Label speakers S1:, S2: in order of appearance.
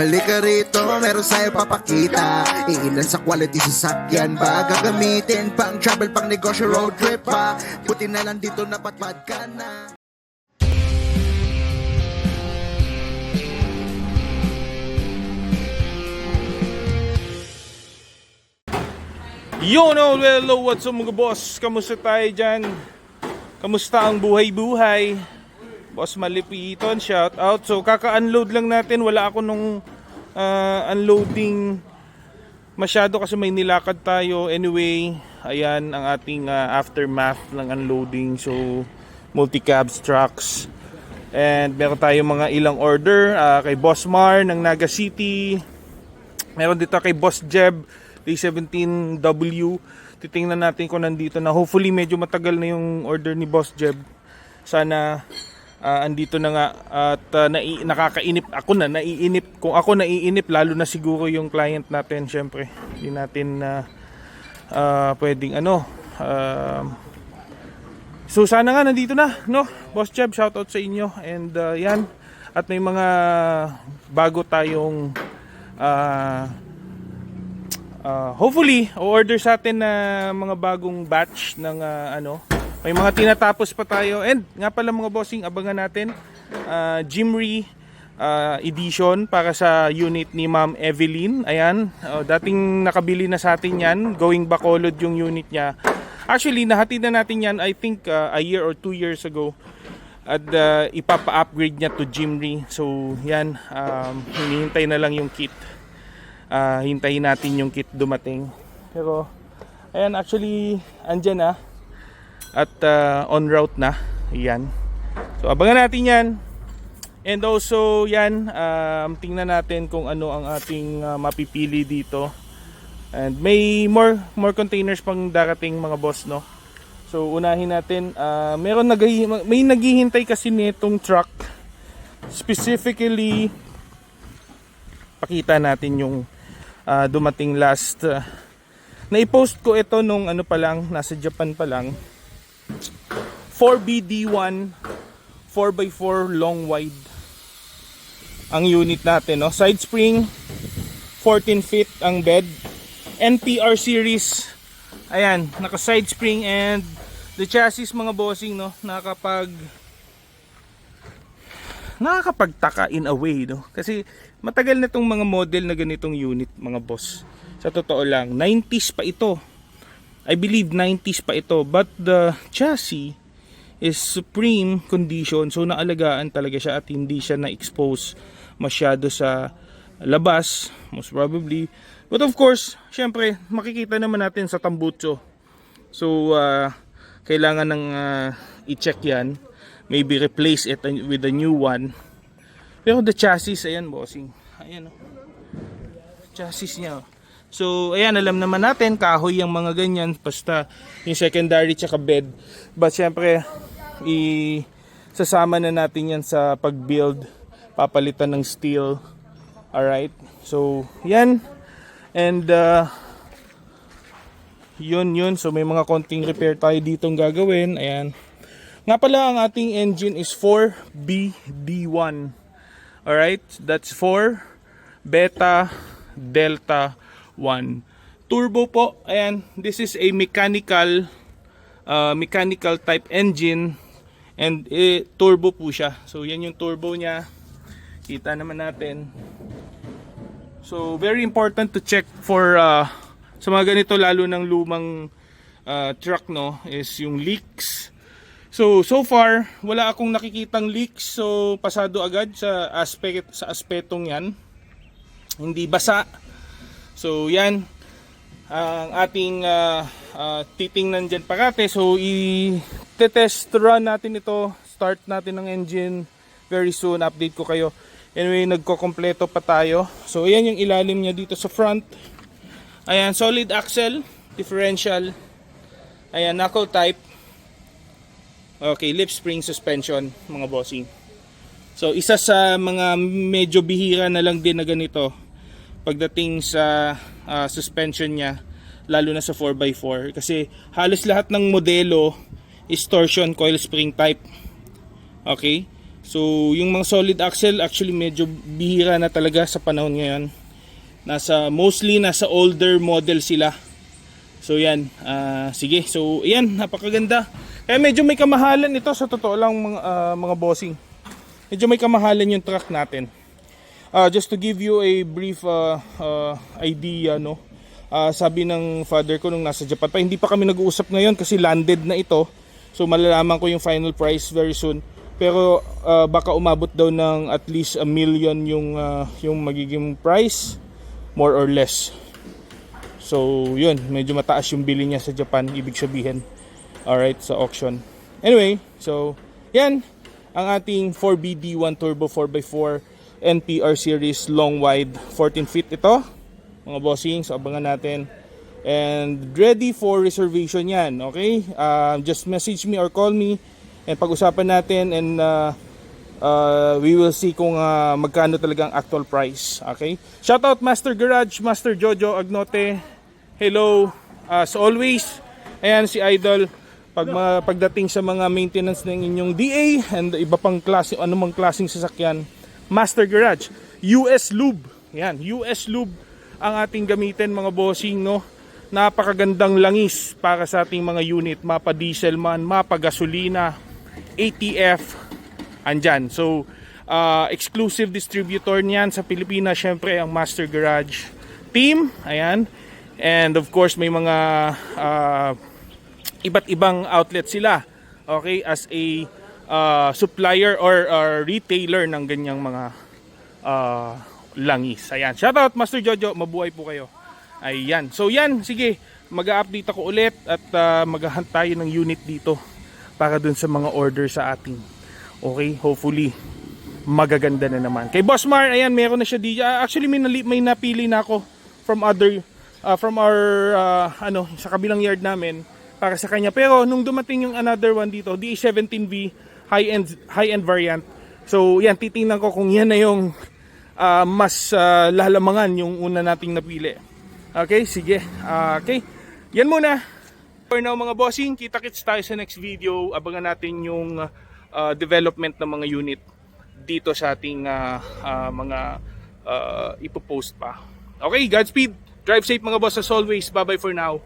S1: Halika rito, meron sa'yo papakita Iilan sa quality sasakyan ba Gagamitin pang travel, pang negosyo, road trip pa Buti na lang dito napatpad ka na
S2: Yo, no, hello, what's up mga boss? Kamusta tayo dyan? Kamusta ang buhay-buhay? Boss Malipiton, shout out. So, kaka-unload lang natin. Wala ako nung ah, unloading masyado kasi may nilakad tayo. Anyway, ayan ang ating ah, aftermath ng unloading. So, multi-cabs trucks. And meron tayong mga ilang order ah, kay Boss Mar ng Naga City. Meron dito kay Boss Jeb, Day17W. Titingnan natin kung nandito na. Hopefully medyo matagal na yung order ni Boss Jeb. Sana ah, andito na nga at ah, nai- nakakainip ako na naiinip kung ako naiinip lalo na siguro yung client natin syempre hindi natin na ah, pwedeng ano ah, So sana nga nandito na, no? Boss Jeb, shoutout sa inyo. And uh, yan, at may mga bago tayong uh, uh, hopefully, o-order sa atin na mga bagong batch ng uh, ano. May mga tinatapos pa tayo. And nga pala mga bossing, abangan natin uh, Jimry uh, edition para sa unit ni Ma'am Evelyn. Ayan, uh, dating nakabili na sa atin yan. Going Bacolod yung unit niya. Actually, nahatid na natin yan, I think, uh, a year or two years ago. At uh, ipapa-upgrade niya to Jimry. So, yan. Um, hinihintay na lang yung kit. Uh, hintayin natin yung kit dumating. Pero, ayan, actually, andyan na. At uh, on route na. Yan. So, abangan natin yan. And also, yan, um, tingnan natin kung ano ang ating uh, mapipili dito. And may more more containers pang darating mga boss no. So unahin natin ah, meron naghi may naghihintay kasi nitong truck specifically pakita natin yung ah, dumating last ah, na-post ko ito nung ano pa lang nasa Japan pa lang 4BD1 4x4 long wide ang unit natin no side spring 14 feet ang bed NPR series. Ayan, naka side spring and the chassis mga bossing no, nakakapag nakakapagtaka in a way no. Kasi matagal na tong mga model na ganitong unit mga boss. Sa totoo lang, 90s pa ito. I believe 90s pa ito, but the chassis is supreme condition. So naalagaan talaga siya at hindi siya na-expose masyado sa labas, most probably. But of course, syempre, makikita naman natin sa tambutso. So, uh, kailangan ng uh, i-check yan. Maybe replace it with a new one. Pero the chassis, ayan bossing. Ayan oh. Chassis niya oh. So, ayan, alam naman natin, kahoy yung mga ganyan, basta yung secondary tsaka bed. But syempre, i sasama na natin yan sa pag-build, papalitan ng steel. Alright, so, yan. And uh, yun yun. So may mga konting repair tayo ditong gagawin. Ayan. Nga pala ang ating engine is 4BD1. Alright. That's 4 Beta Delta 1. Turbo po. Ayan. This is a mechanical uh, mechanical type engine. And eh, turbo po siya. So yan yung turbo niya. Kita naman natin. So very important to check for uh, sa mga ganito lalo ng lumang uh, truck no is yung leaks. So so far wala akong nakikitang leaks so pasado agad sa aspect sa aspetong 'yan. Hindi basa. So yan ang ating uh, uh, titingnan dyan parate. So i-test run natin ito. Start natin ng engine very soon. Update ko kayo. Anyway, nagko-kompleto pa tayo. So, ayan yung ilalim niya dito sa front. Ayan, solid axle, differential. Ayan, knuckle type. Okay, lip spring suspension, mga bossing. So, isa sa mga medyo bihira na lang din na ganito pagdating sa ah, suspension niya, lalo na sa 4x4. Kasi halos lahat ng modelo is torsion coil spring type. Okay? So, yung mga solid axle actually medyo bihira na talaga sa panahon ngayon. Nasa mostly nasa older model sila. So yan, ah, sige. So yan, napakaganda. Kaya medyo may kamahalan ito sa totoo lang mga ah, mga bossing. Medyo may kamahalan yung truck natin. Ah, just to give you a brief ah, ah, idea no. Ah, sabi ng father ko nung nasa Japan pa, hindi pa kami nag-uusap ngayon kasi landed na ito. So malalaman ko yung final price very soon. Pero ah, baka umabot daw ng at least a million yung ah, yung magiging price more or less. So, yun, medyo mataas yung bili niya sa Japan, ibig sabihin. Alright, sa auction. Anyway, so, yan, ang ating 4BD1 Turbo 4x4 NPR series long wide 14 feet ito. Mga bossing, so abangan natin. And ready for reservation yan, okay? Uh, just message me or call me and pag-usapan natin and uh, uh, we will see kung uh, magkano talaga ang actual price. Okay? Shout out Master Garage, Master Jojo Agnote. Hello. As always, ayan si Idol. Pag ma- pagdating sa mga maintenance ng inyong DA and iba pang klase, anumang klaseng sasakyan, Master Garage, US Lube. Yan, US Lube ang ating gamitin mga bossing, no? Napakagandang langis para sa ating mga unit, mapa diesel man, mapa gasolina, ATF, andyan. So, uh, exclusive distributor niyan sa Pilipinas, syempre ang Master Garage team. Ayan. And of course, may mga uh, iba't ibang outlet sila. Okay, as a uh, supplier or, or retailer ng ganyang mga uh, langis. Ayan. Shout out Master Jojo, mabuhay po kayo. Ayan. So yan, sige. Mag-update ako ulit at uh, maghahunt ng unit dito para dun sa mga order sa ating Okay, hopefully magaganda na naman. Kay Boss Mar, ayan, meron na siya di. ah, actually may nali, may napili na ako from other ah, from our ah, ano sa kabilang yard namin para sa kanya. Pero nung dumating yung another one dito, DA17V high-end high-end variant. So, yan titingnan ko kung yan na yung ah, mas ah, lalamangan yung una nating napili. Okay, sige. Ah, okay. Yan muna. For now mga bossing, kita-kits tayo sa next video. Abangan natin yung uh, development ng mga unit dito sa ating uh, uh, mga uh, ipopost pa. Okay, Godspeed. Drive safe mga boss as always. Bye-bye for now.